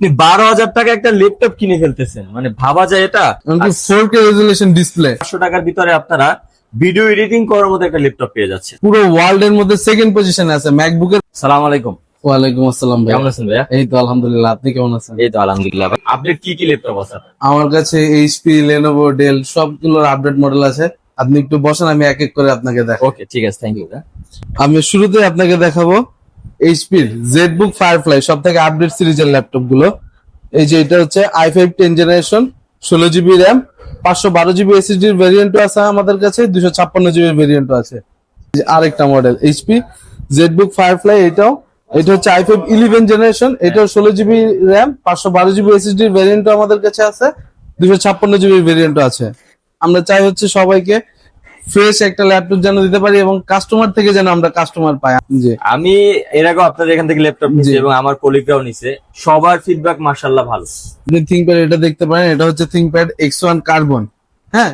আপনি বারো হাজার টাকা একটা ল্যাপটপ কিনে ফেলতেছেন। মানে ভাবা যায় এটা? ফোর কে রেজুলেশন ডিসপ্লে পাঁচশো টাকার ভিতরে আপনারা ভিডিও এডিটিং করার মতো একটা ল্যাপটপ পেয়ে যাচ্ছে পুরো ওয়ার্ল্ড এর মধ্যে সেকেন্ড পজিশনে আছে ম্যাকবুকের সালাম আলাইকুম। ওয়ালাইকুম আসসালাম ভাই। কেমন আছেন ভাইয়া? এই তো আলহামদুলিল্লাহ আপনি কেমন আছেন? এই তো আলহামদুলিল্লাহ ভাই। আপডেট কি কি ল্যাপটপ আছে? আপনার? আমার কাছে এইচপি লেনোভো ডেল সবগুলোর আপডেট মডেল আছে। আপনি একটু বসেন আমি এক এক করে আপনাকে দেখাবো। ওকে ঠিক আছে থ্যাংক ইউ আমি শুরুতে আপনাকে দেখাবো। এইচপির জেড বুক ফায়ারফ্লাই সব থেকে আপডেট সিরিজের ল্যাপটপগুলো। এই যে এটা হচ্ছে আই ফাইভ টেন জেনারেশন ষোলো জিবি র্যাম পাঁচশো বারো জিবি এসএসডির ভেরিয়েন্টও আছে আমাদের কাছে দুশো ছাপ্পান্ন জিবির ভেরিয়েন্টও আছে। আরেকটা model HP Z book Firefly এটাও, এটা হচ্ছে আই ফাইভ ইলেভেন জেনারেশন এটাও ষোলো জিবি র্যাম পাঁচশো বারো জিবি এসএসডির ভেরিয়েন্টও আমাদের কাছে আছে দুশো ছাপ্পান্ন জিবির ভেরিয়েন্টও আছে। আমরা চাই হচ্ছে সবাইকে ফ্রেশ একটা ল্যাপটপ যেন দিতে পারি এবং কাস্টমার থেকে যেন আমরা কাস্টমার পাই। আমি এর আগেও আপনাদের এখান থেকে ল্যাপটপ নিয়েছি এবং আমার কলিগরাও নিছে। সবার ফিডব্যাক মার্শাল্লাহ ভালো। আপনি থিঙ্কপ্যাড এটা দেখতে পারেন এটা হচ্ছে থিঙ্কপ্যাড এক্স ওয়ান কার্বন হ্যাঁ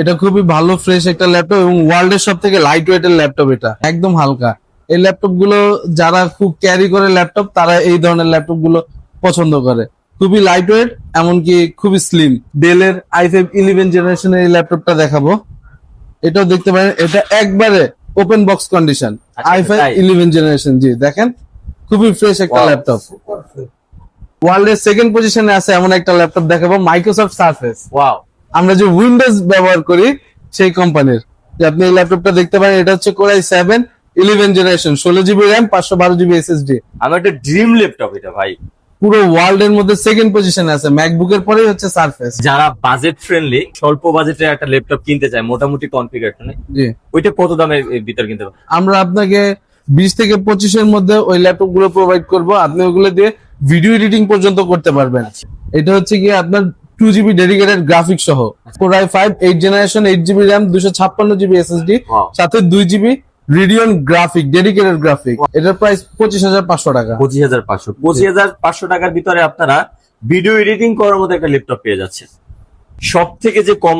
এটা খুবই ভালো ফ্রেশ একটা ল্যাপটপ এবং ওয়ার্ল্ড এর সব থেকে লাইট ওয়েট এর ল্যাপটপ এটা। একদম হালকা। এই ল্যাপটপগুলো যারা খুব ক্যারি করে ল্যাপটপ তারা এই ধরনের ল্যাপটপগুলো পছন্দ করে। খুবই লাইট ওয়েট এমনকি খুবই স্লিম ডেলের আই ফাইভ ইলেভেন জেনারেশনের এই ল্যাপটপটা দেখাবো। এটাও দেখতে পারেন এটা একবারে open box condition i five তাই? ইলেভেন জেনারেশন জি দেখেন খুবই ফ্রেশ একটা. ল্যাপটপ ওয়ার্ল্ডের সেকেন্ড পজিশনে আছে এমন একটা ল্যাপটপ দেখাবো মাইক্রোসফট সার্ফেস ওয়াও আমরা যে উইন্ডোজ ব্যবহার করি সেই কোম্পানির যে আপনি এই ল্যাপটপটা দেখতে পারেন এটা হচ্ছে core i seven eleven generation ষোলো জিবি র্যাম পাঁচশো বারো জিবি এস এসএসডি আমার একটা ড্রিম ল্যাপটপ এটা ভাই। পুরো ওয়ার্ল্ড এর মধ্যে সেকেন্ড পজিশনে আছে। ম্যাকবুকের পরেই হচ্ছে সার্ফেস যারা বাজেট ফ্রেন্ডলি স্বল্প বাজেটে একটা ল্যাপটপ কিনতে চায় মোটামুটি কনফিগারেশনে জি। ওইটা কত দামের ভিতর কিনতে পারে আমরা আপনাকে বিশ থেকে পঁচিশের মধ্যে ওই ল্যাপটপগুলো প্রোভাইড করব। আপনি ওগুলো দিয়ে ভিডিও এডিটিং পর্যন্ত করতে পারবেন। এটা হচ্ছে কি আপনার টু জিবি ডেডিকেটেড গ্রাফিক সহ। Core i five eight generation eight GB RAM দুশো ছাপ্পান্ন জিবি এসএসডি Wow. সাথে দুই GB Radeon graphic dedicated graphic এটার প্রাইস পঁচিশ হাজার পাঁচশো টাকা। পঁচিশ হাজার পাঁচশো। পঁচিশ হাজার পাঁচশো টাকার ভিতরে আপনারা ভিডিও এডিটিং করার মতো একটা ল্যাপটপ পেয়ে যাচ্ছেন। সব থেকে যে কম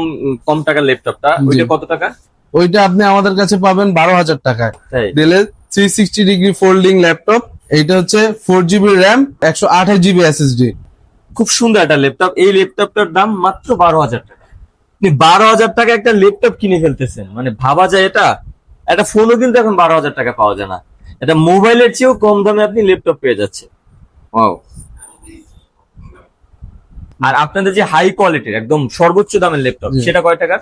কম টাকার ল্যাপটপটা। ওইটা কত টাকা? ওইটা আপনি আমাদের কাছে পাবেন বারো হাজার টাকায়। ডেলের three sixty degree folding laptop এইটা হচ্ছে ফোর জিবি র্যাম একশো আঠাশ জিবি এসএসডি খুব সুন্দর একটা ল্যাপটপ এই ল্যাপটপটার দাম মাত্র বারো হাজার টাকা। বারো হাজার টাকা একটা ল্যাপটপ কিনে ফেলতেছেন। মানে ভাবা যায় এটা? একটা ফোনও কিন্তু এখন বারো হাজার টাকা পাওয়া যায় না। এটা মোবাইলের চেয়েও কম দামে আপনি ল্যাপটপ পেয়ে যাচ্ছে Wow. আর আপনাদের যে হাই কোয়ালিটির একদম সর্বোচ্চ দামের ল্যাপটপ সেটা কয় টাকার?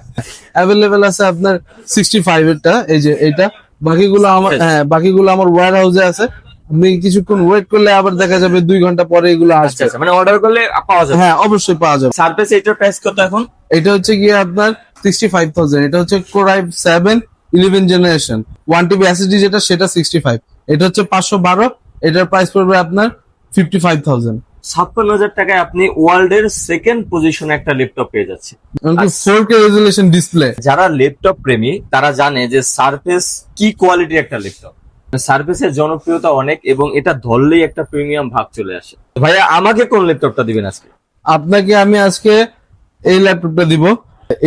অ্যাভেলেবেল আছে আপনার সিক্সটি ফাইভ এরটা এই যে এটা বাকিগুলো আমার হ্যাঁ বাকিগুলো আমার ওয়ার হাউসে আছে। আপনি কিছুক্ষণ ওয়েট করলে আবার দেখা যাবে দুই ঘণ্টা পরে এগুলো আচ্ছা আসবে। আচ্ছা মানে অর্ডার করলে পাওয়া যাবে। হ্যাঁ অবশ্যই পাওয়া যাবে। সার্ফেস এটার প্রাইস কত এখন? এটা হচ্ছে গিয়ে আপনার সিক্সটি ফাইভ থাউজেন্ড এটা হচ্ছে core i seven eleven generation. One TB SSD যেটা সেটা সিক্সটি ফাইভ এটা হচ্ছে পাঁচশো বারো এটার প্রাইস পড়বে আপনার ফিফটি ফাইভ থাউজেন্ড ছাপ্পান্ন হাজার টাকায় আপনি ওয়ার্ল্ডের সেকেন্ড পজিশনে একটা ল্যাপটপ পেয়ে যাচ্ছে। ফোর কে রেজুলেশন ডিসপ্লে যারা ল্যাপটপ প্রেমী তারা জানে যে সার্ফেস কি কোয়ালিটির একটা ল্যাপটপ সার্ফেসের জনপ্রিয়তা অনেক এবং এটা ধরলেই একটা প্রিমিয়াম ভাব চলে আসে। ভাইয়া আমাকে কোন ল্যাপটপটা দিবেন আজকে? আপনাকে আমি আজকে এই ল্যাপটপটা দিব।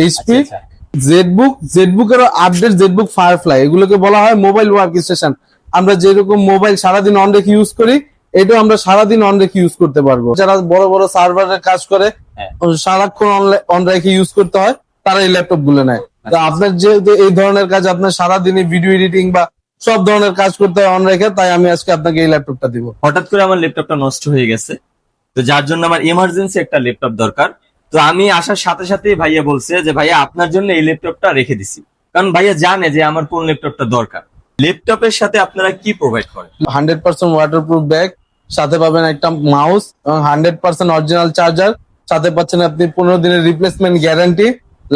এইচপি আচ্ছা, জেডবুক জেডবুকেরও আপডেট জেডবুক ফায়ারফ্লাই এগুলোকে বলা হয় মোবাইল ওয়ার্ক স্টেশন আমরা যেরকম মোবাইল সারাদিন অন রেখে ইউজ করি এটাও আমরা সারাদিন অন রেখে ইউজ করতে পারব। যারা বড় বড় সার্ভারের কাজ করে হ্যাঁ। সারাক্ষণ অন রেখে ইউজ করতে হয় তারা এই ল্যাপটপগুলো নেয়। তো আচ্ছা। আপনার যেহেতু এই ধরনের কাজ আপনার সারাদিনে ভিডিও এডিটিং বা সব ধরনের কাজ করতে হয় অন রেখে তাই আমি আজকে আপনাকে এই ল্যাপটপটা দিব। হঠাৎ করে আমার ল্যাপটপটা নষ্ট হয়ে গেছে। তো যার জন্য আমার ইমার্জেন্সি একটা ল্যাপটপ দরকার। তো আমি আসার সাথে সাথে ভাইয়া বলছে যে ভাইয়া আপনার জন্য এই ল্যাপটপটা রেখে দিছি। কারণ ভাইয়া জানে যে আমার কোন ল্যাপটপটা দরকার। ল্যাপটপের সাথে আপনারা কি প্রোভাইড করেন? হান্ড্রেড পার্সেন্ট ওয়াটারপ্রুফ ব্যাগ সাথে পাবেন একটা মাউস এবং হান্ড্রেড পার্সেন্ট অরিজিনাল চার্জার সাথে পাচ্ছেন আপনি পনেরো দিনের replacement guarantee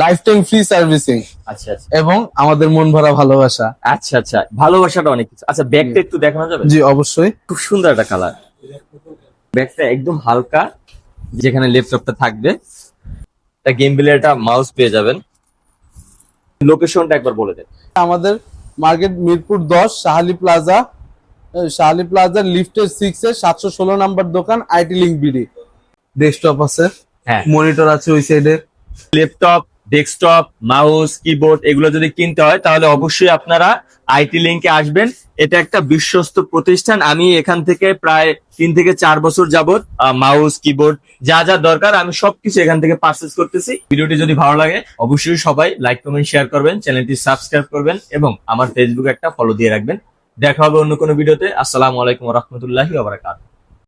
life time free servicing আচ্ছা আচ্ছা। এবং আমাদের মন ভরা ভালোবাসা। আচ্ছা আচ্ছা। ভালোবাসাটা অনেক কিছু। আচ্ছা ব্যাগটা একটু দেখানো যাবে? জি অবশ্যই। খুব সুন্দর একটা কালার ব্যাগটা একদম হালকা যেখানে ল্যাপটপটা থাকবে। একটা গেম বিলের একটা মাউস পেয়ে যাবেন। লোকেশনটা একবার বলে দেন। আমাদের মার্কেট মিরপুর দশ শাহালি প্লাজা আহ, শাহালি প্লাজার লিফটের সিক্স এর সাতশো ষোলো নাম্বার দোকান আইটি লিঙ্ক বিডি ডেস্কটপ আছে? হ্যাঁ। মনিটর আছে ওই সাইডে ল্যাপটপ ডেস্কটপ মাউস কিবোর্ড এগুলো যদি কিনতে হয় তাহলে অবশ্যই আপনারা আইটি লিঙ্কে আসবেন। এটা একটা বিশ্বস্ত প্রতিষ্ঠান। আমি এখান থেকে প্রায় তিন থেকে চার বছর যাবৎ মাউস, কিবোর্ড যা যা দরকার আমি সবকিছু এখান থেকে পারচেস করতেছি। ভিডিওটি যদি ভালো লাগে, অবশ্যই সবাই লাইক, কমেন্ট, শেয়ার করবেন, চ্যানেলটি সাবস্ক্রাইব করবেন এবং আমার ফেসবুকে একটা ফলো দিয়ে রাখবেন। দেখা হবে অন্য কোনো ভিডিওতে। আসসালামু আলাইকুম রহমতুল্লাহি ওবরাকাত